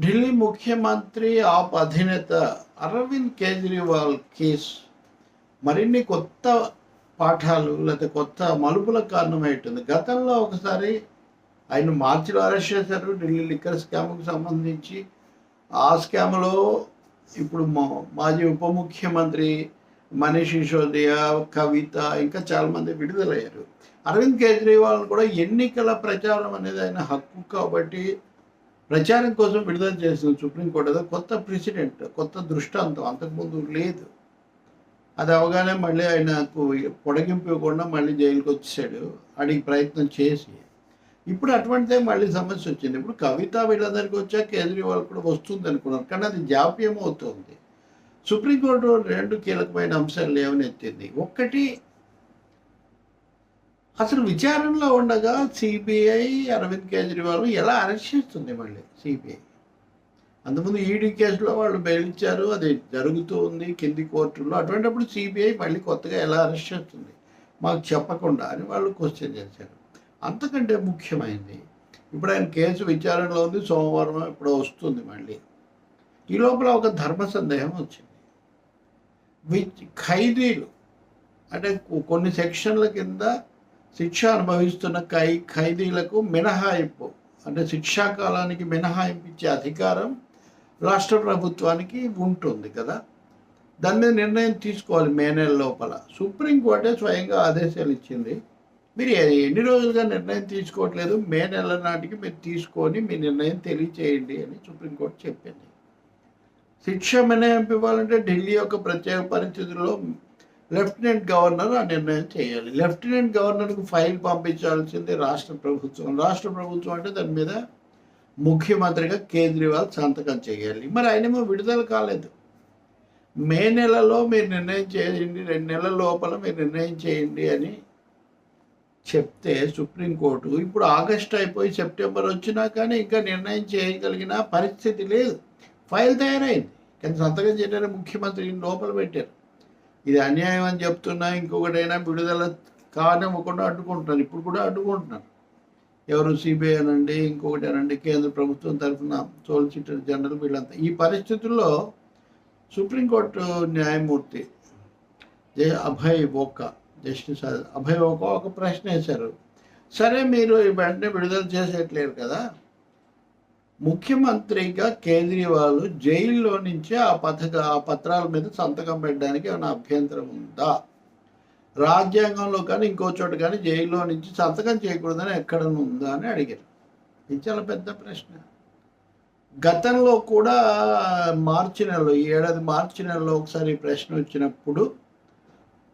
ఢిల్లీ ముఖ్యమంత్రి ఆప్ అధినేత అరవింద్ కేజ్రీవాల్ కేసు మరిన్ని కొత్త పాఠాలు లేదా కొత్త మలుపులకు కారణమైంటుంది గతంలో ఒకసారి ఆయన మార్చిలో అరెస్ట్ చేశారు. ఢిల్లీ లిక్కర్ స్కామ్కు సంబంధించి ఆ స్కామ్లో ఇప్పుడు మా- మాజీ ఉప ముఖ్యమంత్రి మనీష్ సిసోదియా కవిత ఇంకా చాలామంది విడుదలయ్యారు. అరవింద్ కేజ్రీవాల్ కూడా ఎన్నికల ప్రచారం అనేది ఆయన హక్కు కాబట్టి ప్రచారం కోసం విడుదల చేసింది సుప్రీంకోర్టు అదో కొత్త ప్రెసిడెంట్ కొత్త దృష్టాంతం అంతకుముందు లేదు. అది అవగానే మళ్ళీ ఆయనకు పొడగింపు ఇవ్వకుండా మళ్ళీ జైలుకి వచ్చేసాడు. అడిగి ప్రయత్నం చేసి. ఇప్పుడు అటువంటిదే మళ్ళీ సమస్య వచ్చింది. ఇప్పుడు కవిత వీళ్ళందరికీ వచ్చా కేజ్రీవాల్ కూడా వస్తుంది అనుకున్నారు. కానీ అది జాప్యం అవుతుంది సుప్రీంకోర్టు రెండు కీలకమైన అంశాలు లేవనెత్తింది. ఒక్కటి అసలు విచారణలో ఉండగా సిబిఐ అరవింద్ కేజ్రీవాల్ ఎలా అరెస్ట్ చేస్తుంది మళ్ళీ సిబిఐ? అంతకుముందు ఈడీ కేసులో వాళ్ళు బెయిల్ ఇచ్చారు అది జరుగుతూ ఉంది కింది కోర్టుల్లో. అటువంటిప్పుడు సిబిఐ మళ్ళీ కొత్తగా ఎలా అరెస్ట్ చేస్తుంది? మాకు చెప్పకుండా అని వాళ్ళు క్వశ్చన్ చేశారు. అంతకంటే ముఖ్యమైనది ఇప్పుడు ఆయన కేసు విచారణలో ఉంది సోమవారం ఇప్పుడు వస్తుంది మళ్ళీ. ఈ లోపల ఒక ధర్మ సందేహం వచ్చింది. విచ్ ఖైదీలు అంటే కొన్ని సెక్షన్ల కింద శిక్ష అనుభవిస్తున్న ఖై ఖైదీలకు మినహాయింపు అంటే శిక్షా కాలానికి మినహాయింపు ఇచ్చే అధికారం రాష్ట్ర ప్రభుత్వానికి ఉంటుంది కదా. దాని మీద నిర్ణయం తీసుకోవాలి మే నెల లోపల. సుప్రీంకోర్టే స్వయంగా ఆదేశాలు ఇచ్చింది. మీరు ఎన్ని రోజులుగా నిర్ణయం తీసుకోవట్లేదు మే నెల నాటికి మీరు తీసుకొని మీ నిర్ణయం తెలియచేయండి అని సుప్రీంకోర్టు చెప్పింది. శిక్ష మినహాయింపు ఇవ్వాలంటే ఢిల్లీ యొక్క ప్రత్యేక పరిస్థితుల్లో లెఫ్టినెంట్ గవర్నర్ ఆ నిర్ణయం చేయాలి. లెఫ్టినెంట్ గవర్నర్కు ఫైల్ పంపించాల్సింది రాష్ట్ర ప్రభుత్వం. రాష్ట్ర ప్రభుత్వం అంటే దాని మీద ముఖ్యమంత్రిగా కేజ్రీవాల్ సంతకం చేయాలి. మరి ఆయనేమో విడుదల కాలేదు. మే నెలలో మీరు నిర్ణయం చేయండి రెండు నెలల లోపల మీరు నిర్ణయం చేయండి అని చెప్తే సుప్రీంకోర్టు ఇప్పుడు ఆగస్ట్ అయిపోయి సెప్టెంబర్ వచ్చినా కానీ ఇంకా నిర్ణయం చేయగలిగిన పరిస్థితి లేదు. ఫైల్ తయారైంది. కానీ సంతకం చేయడానికి ముఖ్యమంత్రి లోపల పెట్టారు. ఇది అన్యాయం అని చెప్తున్నా ఇంకొకటైనా విడుదల కానివ్వకుండా అడ్డుకుంటున్నారు. ఇప్పుడు కూడా అడ్డుకుంటున్నారు. ఎవరు సిబిఐ అనండి ఇంకొకటి అనండి కేంద్ర ప్రభుత్వం తరఫున సోలిసిటర్ జనరల్ వీళ్ళంతా. ఈ పరిస్థితుల్లో సుప్రీంకోర్టు న్యాయమూర్తి జే అభయ్ ఓకా జస్టిస్ అభయ్ ఓకా ఒక ప్రశ్న వేశారు. సరే మీరు వెంటనే విడుదల చేసేయట్లేరు కదా? ముఖ్యమంత్రిగా కేజ్రీవాల్ జైల్లో నుంచే ఆ పథక ఆ పత్రాల మీద సంతకం పెట్టడానికి ఏమైనా అభ్యంతరం ఉందా? రాజ్యాంగంలో కానీ ఇంకో చోట కానీ జైల్లో నుంచి సంతకం చేయకూడదని ఎక్కడైనా ఉందా అని అడిగారు. ఇది చాలా పెద్ద ప్రశ్న. గతంలో కూడా మార్చి నెలలో ఈ ఏడాది మార్చి నెలలో ఒకసారి ప్రశ్న వచ్చినప్పుడు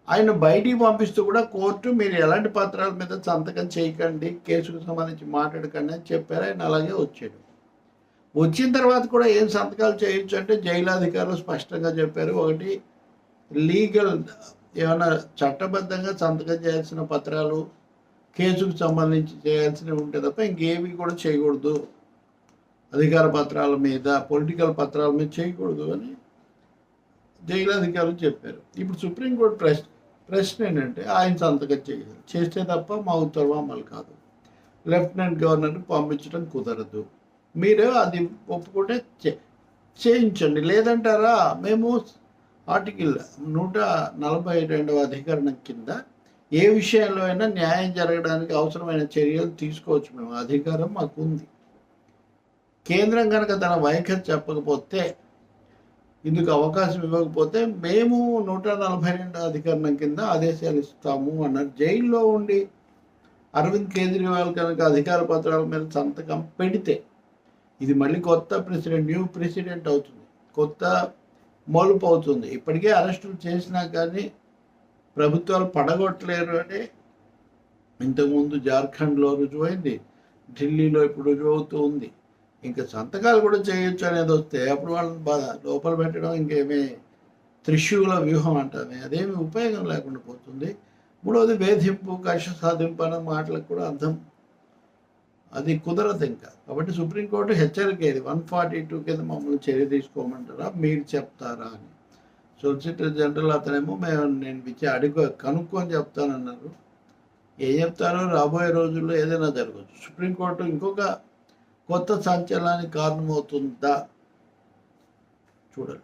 ఆయన బయటికి పంపిస్తూ కూడా కోర్టు మీరు ఎలాంటి పత్రాల మీద సంతకం చేయకండి కేసుకు సంబంధించి మాట్లాడకండి అని చెప్పారు. ఆయన అలాగే వచ్చాడు. వచ్చిన తర్వాత కూడా ఏం సంతకాలు చేయొచ్చు అంటే జైలు అధికారులు స్పష్టంగా చెప్పారు. ఒకటి లీగల్ ఏమైనా చట్టబద్ధంగా సంతకం చేయాల్సిన పత్రాలు కేసుకు సంబంధించి చేయాల్సినవి ఉంటే తప్ప ఇంకేవి కూడా చేయకూడదు. అధికార పత్రాల మీద పొలిటికల్ పత్రాల మీద చేయకూడదు అని జైలు అధికారులు చెప్పారు. ఇప్పుడు సుప్రీంకోర్టు ప్రశ్న ప్రశ్న ఏంటంటే ఆయన సంతకం చేయాలి చేస్తే తప్ప మా ఉత్తర్వు అమలు కాదు. లెఫ్టినెంట్ గవర్నర్కి పంపించడం కుదరదు. మీరు అది ఒప్పుకుంటే చే- చేయించండి. లేదంటారా? మేము ఆర్టికల్ నూట నలభై రెండవ అధికరణం కింద ఏ విషయంలో అయినా న్యాయం జరగడానికి అవసరమైన చర్యలు తీసుకోవచ్చు. మేము అధికారం మాకు ఉంది. కేంద్రం కనుక తన వైఖరి చెప్పకపోతే ఇందుకు అవకాశం ఇవ్వకపోతే మేము నూట నలభై రెండు అధికరణం కింద ఆదేశాలు ఇస్తాము అన్నారు. జైల్లో ఉండి అరవింద్ కేజ్రీవాల్ కనుక అధికార పత్రాల మీద సంతకం పెడితే ఇది మళ్ళీ కొత్త ప్రెసిడెంట్ న్యూ ప్రెసిడెంట్ అవుతుంది. కొత్త మలుపు అవుతుంది. ఇప్పటికే అరెస్టులు చేసినా కానీ ప్రభుత్వాలు పడగొట్టలేరు అని ఇంతకుముందు జార్ఖండ్లో రుజువైంది ఢిల్లీలో ఇప్పుడు రుజువు అవుతూ ఉంది. ఇంకా సంతకాలు కూడా చేయొచ్చు అనేది వస్తే అప్పుడు వాళ్ళని బాధ లోపల పెట్టడం ఇంకేమీ త్రిశూల వ్యూహం అంటామే. అదేమి ఉపయోగం లేకుండా పోతుంది. మూడవది వేధింపు కక్ష సాధింపు అనే మాటలకు కూడా అర్థం అది కుదరదు ఇంకా. కాబట్టి సుప్రీంకోర్టు హెచ్చరిక ఇది. వన్ ఫార్టీ టూ కింద మమ్మల్ని చర్య తీసుకోమంటారా? మీరు చెప్తారా అని. సొలిసిటర్ జనరల్ అతనేమో మేము నేను ఇచ్చి అడుగు కనుక్కొని చెప్తానన్నారు. ఏం చెప్తారో రాబోయే రోజుల్లో ఏదైనా జరగవచ్చు. సుప్రీంకోర్టు ఇంకొక కొత్త సంచలనానికి కారణమవుతుందా? చూడాలి.